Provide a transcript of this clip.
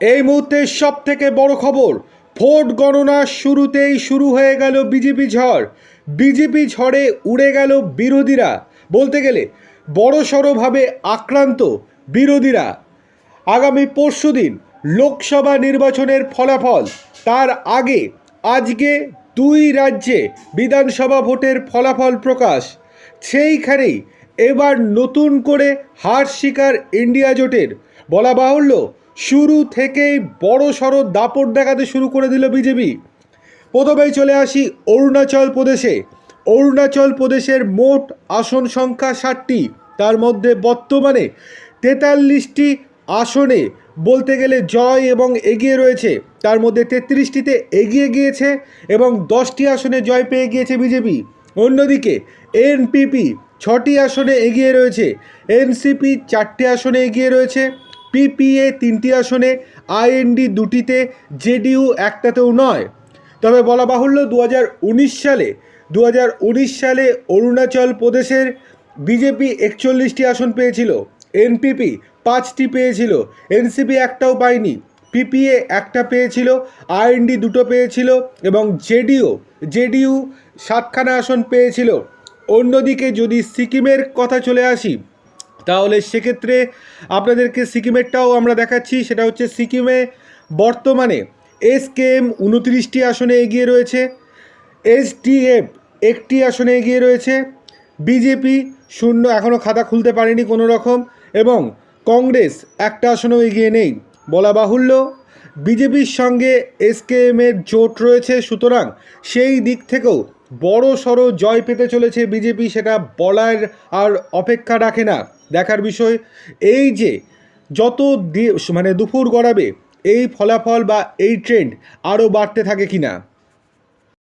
এই মুহূর্তে সব থেকে বড় খবর, ভোট গণনা শুরুতেই শুরু হয়ে গেল বিজেপি ঝড়। বিজেপি ঝড়ে উড়ে গেল বিরোধীরা। বলতে গেলে বড় সড়োভাবে আক্রান্ত বিরোধীরা। আগামী পরশুদিন লোকসভা নির্বাচনের ফলাফল, তার আগে আজকে দুই রাজ্যে বিধানসভা ভোটের ফলাফল প্রকাশ। সেইখানেই এবার নতুন করে হার শিকার ইন্ডিয়া জোটের। বলা বাহুল্য শুরু থেকেই বড় সড়ো দাপট দেখাতে শুরু করে দিল বিজেপি। প্রথমেই চলে আসি অরুণাচল প্রদেশে। অরুণাচল প্রদেশের মোট আসন সংখ্যা ষাটটি। তার মধ্যে বর্তমানে তেতাল্লিশটি আসনে বলতে গেলে জয় এবং এগিয়ে রয়েছে। তার মধ্যে তেত্রিশটিতে এগিয়ে গিয়েছে এবং দশটি আসনে জয় পেয়ে গিয়েছে বিজেপি। অন্যদিকে এনপিপি ছটি আসনে এগিয়ে রয়েছে, এনসিপি চারটি আসনে এগিয়ে রয়েছে। পিপিএ তিনটি আসনে, আইএনডি দুটিতে, জেডিইউ একটাতেও নয়। তবে বলা বাহুল্য দু হাজার উনিশ সালে দু হাজার উনিশ সালে অরুণাচল প্রদেশের বিজেপি একচল্লিশটি আসন পেয়েছিল, এনপিপি পাঁচটি পেয়েছিল, এনসিপি একটাও পায়নি, পিপিএ একটা পেয়েছিল, আইএনডি দুটো পেয়েছিল এবং জেডিও জেডিইউ সাতখানা আসন পেয়েছিল। অন্যদিকে যদি সিকিমের কথা চলে আসি তাহলে সেক্ষেত্রে আপনাদেরকে সিকিমেরটাও আমরা দেখাচ্ছি, সেটা হচ্ছে সিকিমে বর্তমানে এস কে এম উনত্রিশটি আসনে এগিয়ে রয়েছে, এসডিএফ একটি আসনে এগিয়ে রয়েছে, বিজেপি শূন্য এখনও খাতা খুলতে পারেনি কোনো রকম এবং কংগ্রেস একটা আসনেও এগিয়ে নেই। বলা বাহুল্য, বিজেপির সঙ্গে এসকেএমের জোট রয়েছে, সুতরাং সেই দিক থেকেও বড় সড়ো জয় পেতে চলেছে বিজেপি, সেটা বলার আর অপেক্ষা রাখে না। দেখার বিষয়, এই যে যত মানে দুপুর গড়াবে, এই ফলাফল বা এই ট্রেন্ড আরও বাড়তে থাকে কিনা?